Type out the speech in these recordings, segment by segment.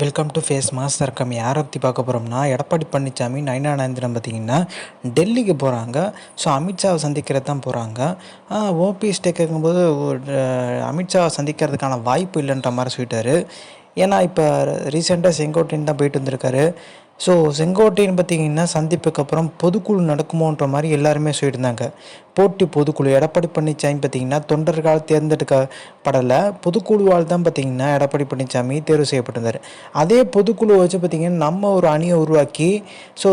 Welcome to face master come யாரை பற்றி பார்க்க போகிறோம்னா எடப்பாடி பழனிசாமி நயனா நயந்திரம் பார்த்தீங்கன்னா டெல்லிக்கு போகிறாங்க ஸோ அமித்ஷாவை சந்திக்கிறது தான் போகிறாங்க ஓபிஎஸ்ட்டை கேட்கும்போது அமித்ஷாவை சந்திக்கிறதுக்கான வாய்ப்பு இல்லைன்ற மாதிரி சொல்லிட்டாரு. ஏன்னா இப்போ ரீசெண்டாக செங்கோட்டையன் தான் போயிட்டு வந்திருக்காரு. ஸோ செங்கோட்டையன் பார்த்தீங்கன்னா சந்திப்புக்கு அப்புறம் பொதுக்குழு நடக்குமோன்ற மாதிரி எல்லாருமே சொல்லியிருந்தாங்க. போட்டி பொதுக்குழு எடப்பாடி பழனிசாமி பார்த்தீங்கன்னா தொண்டர்களால் தேர்ந்தெடுக்கப்படலை. பொதுக்குழுவால் தான் பார்த்தீங்கன்னா எடப்பாடி பழனிசாமி தேர்வு செய்யப்பட்டிருந்தார். அதே பொதுக்குழு வச்சு பார்த்தீங்கன்னா நம்ம ஒரு அணியை உருவாக்கி ஸோ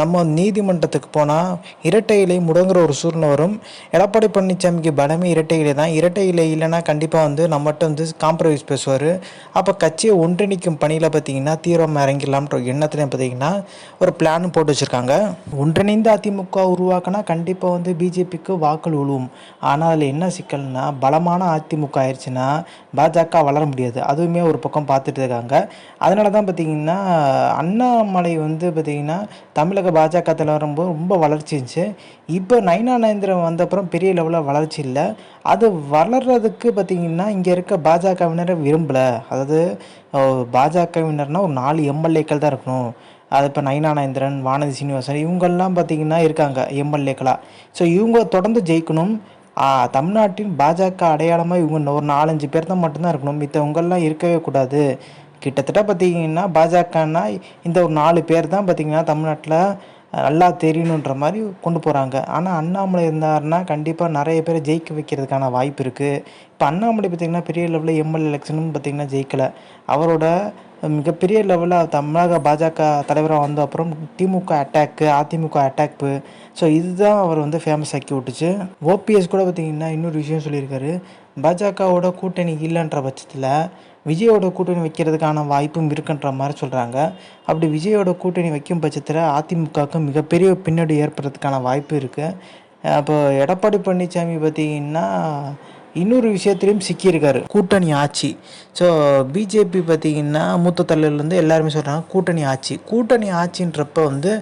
நம்ம நீதிமன்றத்துக்கு போனால் இரட்டை இலை முடங்குற ஒரு சூழ்நிலை வரும். எடப்பாடி பழனிசாமிக்கு பலமே இரட்டை இலை தான். இரட்டை இலை இல்லைன்னா கண்டிப்பாக வந்து நம்மகிட்ட வந்து காம்ப்ரமைஸ் பேசுவார். அப்போ கட்சியை ஒன்றிணைக்கும் பணியில் பார்த்தீங்கன்னா தீவிரமாக இறங்கிடலாம்ன்ற எண்ணத்தில் பார்த்தீங்கன்னா ஒரு பிளான் போட்டு வச்சுருக்காங்க. ஒன்றிணைந்த அதிமுக உருவாக்கினா கண்டிப்பாக வந்து பிஜேபிக்கு வாக்கள் விழுவும் ஆனால் அதில் என்ன சிக்கல்னா பலமான அதிமுக ஆயிடுச்சுன்னா பாஜக வளர முடியாது. அதுவுமே ஒரு பக்கம் பார்த்துட்டு இருக்காங்க. அதனால தான் பார்த்தீங்கன்னா அண்ணாமலை வந்து பார்த்திங்கன்னா தமிழக பாஜக தலைவர் வரும்போது ரொம்ப வளர்ச்சி இருந்துச்சு. இப்போ நயனா நயந்திரம் வந்த அப்புறம் பெரிய லெவலில் வளர்ச்சி இல்லை. அது வளர்றதுக்கு பார்த்தீங்கன்னா இங்கே இருக்க பாஜகவினரை விரும்பலை. அதாவது பாஜகவினர்னால் ஒரு நாலு எம்எல்ஏக்கள் தான் இருக்கணும். அது இப்போ நயனானேந்திரன் வானதி சீனிவாசன் இவங்கெல்லாம் பார்த்தீங்கன்னா இருக்காங்க எம்எல்ஏக்களாக ஸோ இவங்க தொடர்ந்து ஜெயிக்கணும். தமிழ்நாட்டின் பாஜக அடையாளமாக இவங்க ஒரு நாலஞ்சு பேர் தான் மட்டும்தான் இருக்கணும். மித்தவங்கெல்லாம் இருக்கவே கூடாது. கிட்டத்தட்ட பார்த்தீங்கன்னா பாஜகன்னா இந்த ஒரு நாலு பேர் தான் பார்த்தீங்கன்னா தமிழ்நாட்டில் நல்லா தெரியணுன்ற மாதிரி கொண்டு போகிறாங்க ஆனால் அண்ணாமலை இருந்தார்னா கண்டிப்பாக நிறைய பேரை ஜெயிக்க வைக்கிறதுக்கான வாய்ப்பு இருக்குது இப்போ அண்ணாமலை பார்த்திங்கன்னா பெரிய லெவலில் எம்எல்ஏ எலெக்ஷனும் பார்த்திங்கன்னா ஜெயிக்கலை. அவரோட மிகப்பெரிய லெவலில் தமிழக பாஜக தலைவராக வந்த அப்புறம் திமுக அட்டாக்கு அதிமுக அட்டாக்கு ஸோ இதுதான் அவர் வந்து ஃபேமஸ் ஆக்கி விட்டுச்சு. ஓபிஎஸ் கூட பார்த்திங்கன்னா இன்னொரு விஷயம் சொல்லியிருக்காரு. பாஜகவோட கூட்டணி இல்லைன்ற பட்சத்தில் விஜயோட கூட்டணி வைக்கிறதுக்கான வாய்ப்பும் இருக்குன்ற மாதிரி சொல்கிறாங்க அப்படி விஜயோட கூட்டணி வைக்கும் பட்சத்தில் அதிமுகவுக்கு மிகப்பெரிய பின்னாடி ஏற்படுறதுக்கான வாய்ப்பு இருக்குது அப்போ எடப்பாடி பழனிசாமி பார்த்தீங்கன்னா இன்னொரு விஷயத்துலையும் சிக்கியிருக்காரு கூட்டணி ஆட்சி. ஸோ பிஜேபி பார்த்தீங்கன்னா மூத்த தலைவர்லேருந்து எல்லாருமே சொல்கிறாங்க கூட்டணி ஆட்சி. கூட்டணி ஆட்சின்றப்ப வந்து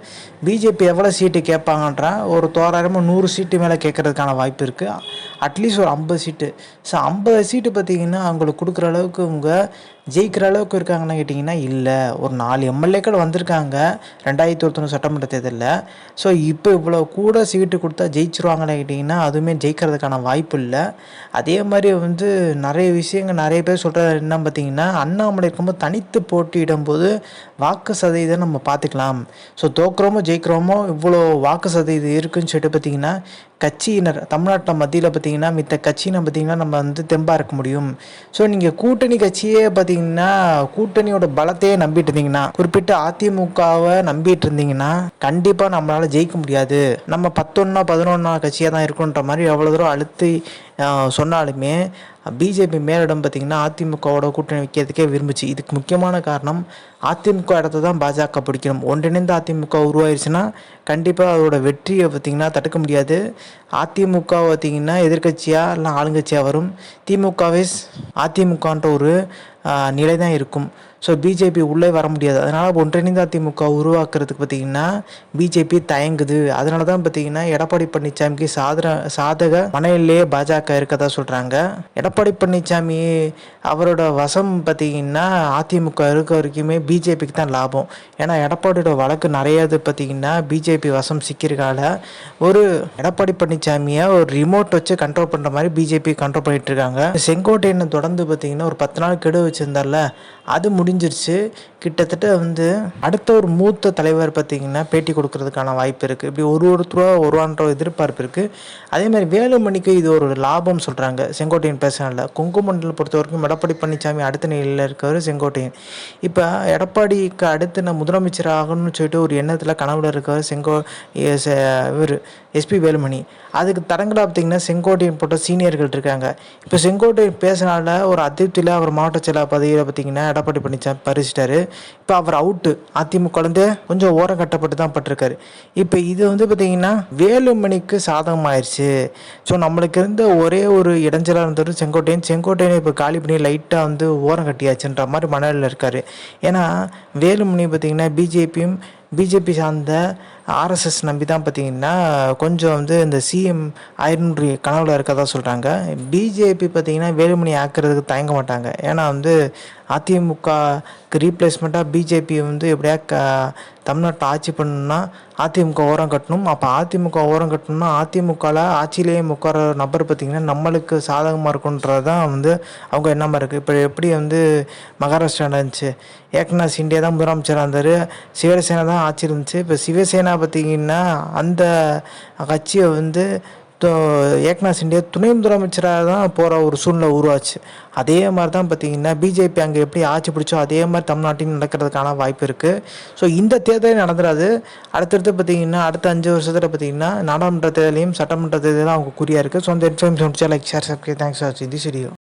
பிஜேபி எவ்வளோ சீட்டு கேட்பாங்கன்றா ஒரு தோராயமாக நூறு சீட்டு மேலே கேட்கறதுக்கான வாய்ப்பு இருக்குது அட்லீஸ்ட் ஒரு ஐம்பது சீட்டு. ஸோ ஐம்பது சீட்டு பார்த்தீங்கன்னா அவங்களுக்கு கொடுக்குற அளவுக்கு அவங்க ஜெயிக்கிற அளவுக்கு இருக்காங்கன்னு கேட்டிங்கன்னா இல்லை. ஒரு நாலு எம்எல்ஏக்கள் வந்திருக்காங்க. ரெண்டாயிரத்தி ஒருத்தொன்று சட்டமன்ற தேர்தலில். ஸோ இப்போ இவ்வளோ கூட சீட்டு கொடுத்தா ஜெயிச்சிருவாங்கன்னு கேட்டிங்கன்னா அதுவுமே ஜெயிக்கிறதுக்கான வாய்ப்பு இல்லை. அதே மாதிரி வந்து நிறைய விஷயங்கள் நிறைய பேர் சொல்கிறது என்ன பார்த்தீங்கன்னா அண்ணாமலை இருக்கும்போது தனித்து போட்டியிடும்போது வாக்கு சதவீதம் நம்ம பார்த்துக்கலாம். ஸோ தோக்குறோமோ ஜெயிக்கிறோமோ இவ்வளோ வாக்கு சதவீதம் இருக்குன்னு சொல்லிட்டு பார்த்தீங்கன்னா கட்சியினர் தமிழ்நாட்டில் மத்தியில் பார்த்தீங்கன்னா மித்த கட்சியினை பார்த்தீங்கன்னா நம்ம வந்து தெம்பாக இருக்க முடியும். ஸோ நீங்கள் கூட்டணி கட்சியே பார்த்தீங்கன்னா பார்த்தீங்கன்னா கூட்டணியோட பலத்தையே நம்பிட்டு இருந்தீங்கன்னா குறிப்பிட்ட அதிமுகவை நம்பிட்டு இருந்தீங்கன்னா கண்டிப்பாக நம்மளால் ஜெயிக்க முடியாது. நம்ம பத்தொன்னா பதினொன்னா கட்சியாக தான் இருக்குன்ற மாதிரி எவ்வளோ தூரம் அழுத்தி சொன்னாலுமே பிஜேபி மேலிடம் பார்த்திங்கன்னா அதிமுகவோட கூட்டணி வைக்கிறதுக்கே விரும்புச்சு. இதுக்கு முக்கியமான காரணம் அதிமுக இடத்த தான் பாஜக பிடிக்கணும். ஒன்றிணைந்த அதிமுக உருவாயிருச்சுன்னா கண்டிப்பாக அதோட வெற்றியை பார்த்திங்கன்னா தடுக்க முடியாது. அதிமுக பார்த்திங்கன்னா எதிர்க்கட்சியாக இல்லை ஆளுங்கட்சியாக வரும். திமுகவே அதிமுகன்ற ஒரு நிலை தான் இருக்கும். ஸோ பிஜேபி உள்ளே வர முடியாது. அதனால் ஒன்றிணைந்த அதிமுக உருவாக்குறதுக்கு பார்த்திங்கன்னா பிஜேபி தயங்குது. அதனால தான் பார்த்திங்கன்னா எடப்பாடி பழனிசாமிக்கு சாதர சாதக மனையிலேயே பாஜக இருக்கதா சொல்கிறாங்க எடப்பாடி பழனிசாமி அவரோட வசம் பார்த்திங்கன்னா அதிமுக இருக்க வரைக்குமே பிஜேபிக்கு தான் லாபம். ஏன்னா எடப்பாடியோட வழக்கு நிறையது பார்த்திங்கன்னா பிஜேபி வசம் சிக்கிறதால ஒரு எடப்பாடி பழனிசாமியை ஒரு ரிமோட் வச்சு கண்ட்ரோல் பண்ணுற மாதிரி பிஜேபி கண்ட்ரோல் பண்ணிட்டு இருக்காங்க. செங்கோட்டையனை தொடர்ந்து பார்த்திங்கன்னா ஒரு பத்து நாள் கெடு வச்சுருந்தார்ல அது முடிஞ்சிருச்சு. கிட்டத்தட்ட வந்து அடுத்த ஒரு மூத்த தலைவர் பார்த்திங்கன்னா பேட்டி கொடுக்கறதுக்கான வாய்ப்பு இருக்குது இப்படி ஒரு ஒருத்தராக வருவான்ற எதிர்பார்ப்பு இருக்குது அதே மாதிரி வேலுமணிக்கு இது ஒரு லாபம் சொல்கிறாங்க செங்கோட்டையன் பேசினால கொங்குமண்டலம் பொறுத்த வரைக்கும் எடப்பாடி பழனிசாமி அடுத்த நிலையில் இருக்கவர் செங்கோட்டையன். இப்போ எடப்பாடிக்கு அடுத்து நான் முதலமைச்சர் ஆகணும்னு சொல்லிட்டு ஒரு எண்ணத்தில் கனவுல இருக்கவர் செங்கோ இவர் எஸ்பி வேலுமணி. அதுக்கு தடங்களாக பார்த்தீங்கன்னா செங்கோட்டையன் போட்ட சீனியர்கள் இருக்காங்க. இப்போ செங்கோட்டையன் பேசினால ஒரு அதிருப்தியில் அவர் மாவட்ட செயலாளர் பதவியில் பார்த்தீங்கன்னா எடப்பாடி பழனிசாமி பறிச்சிட்டாரு. இப்போ அவர் அவுட்டு அதிமுகலேருந்து கொஞ்சம் ஓரம் கட்டப்பட்டு தான் பட்டிருக்காரு. இப்போ இது வந்து பார்த்தீங்கன்னா வேலுமணிக்கு சாதகமாயிருச்சு. ஸோ நம்மளுக்கு இருந்த ஒரே ஒரு இடைஞ்சலாக இருந்தவர் செங்கோட்டையன். செங்கோட்டையனை இப்போ காலி பண்ணி லைட்டாக வந்து ஓரம் கட்டியாச்சுன்ற மாதிரி மனநிலையில் இருக்கார். ஏன்னா வேலுமணி பார்த்தீங்கன்னா பிஜேபியும் பிஜேபி சார்ந்த ஆர்எஸ்எஸ் நம்பி தான் பார்த்தீங்கன்னா கொஞ்சம் வந்து இந்த சிஎம் ஆயிரம்ன்ற கனவுல இருக்கதா சொல்கிறாங்க பிஜேபி பார்த்தீங்கன்னா வேலுமணி ஆக்கிறதுக்கு தயங்க மாட்டாங்க. ஏன்னா வந்து அதிமுகக்கு ரீப்ளேஸ்மெண்ட்டாக பிஜேபி வந்து எப்படியா க தமிழ்நாட்டை ஆட்சி பண்ணணும்னா அதிமுக ஓரம் கட்டணும். அப்போ அதிமுக ஓரம் கட்டணும்னா அதிமுகவில் ஆட்சியிலேயே உட்கார நபர் பார்த்திங்கன்னா நம்மளுக்கு சாதகமாக இருக்குன்றது தான் வந்து அவங்க என்னமா இருக்குது இப்போ எப்படி வந்து மகாராஷ்டிரா இருந்துச்சு. ஏக்நாத் இந்தியா தான் முதலமைச்சராக இருந்தார். சிவசேனா தான் ஆட்சி இருந்துச்சு. இப்போ சிவசேனா பார்த்தீங்கன்னா அந்த கட்சியை வந்து து- ஏக்நாத் சிண்டே துணை முதலமைச்சராக தான் போகிற ஒரு சூழ்நிலை உருவாச்சு அதே மாதிரி தான் பார்த்தீங்கன்னா பிஜேபி அங்கே எப்படி ஆட்சி பிடிச்சோ அதே மாதிரி தமிழ்நாட்டில் நடக்கிறதுக்கான வாய்ப்பு இருக்குது ஸோ இந்த தேர்தலே நடந்துடாது அடுத்தடுத்து பார்த்தீங்கன்னா அடுத்த அஞ்சு வருஷத்தில் பார்த்தீங்கன்னா நாடாளுமன்ற தேர்தலையும் சட்டமன்ற தேர்தலும் அவங்க குறியாக இருக்குது ஸோ அந்த information like share subscribe thanks ஆச்சு இது திஸ்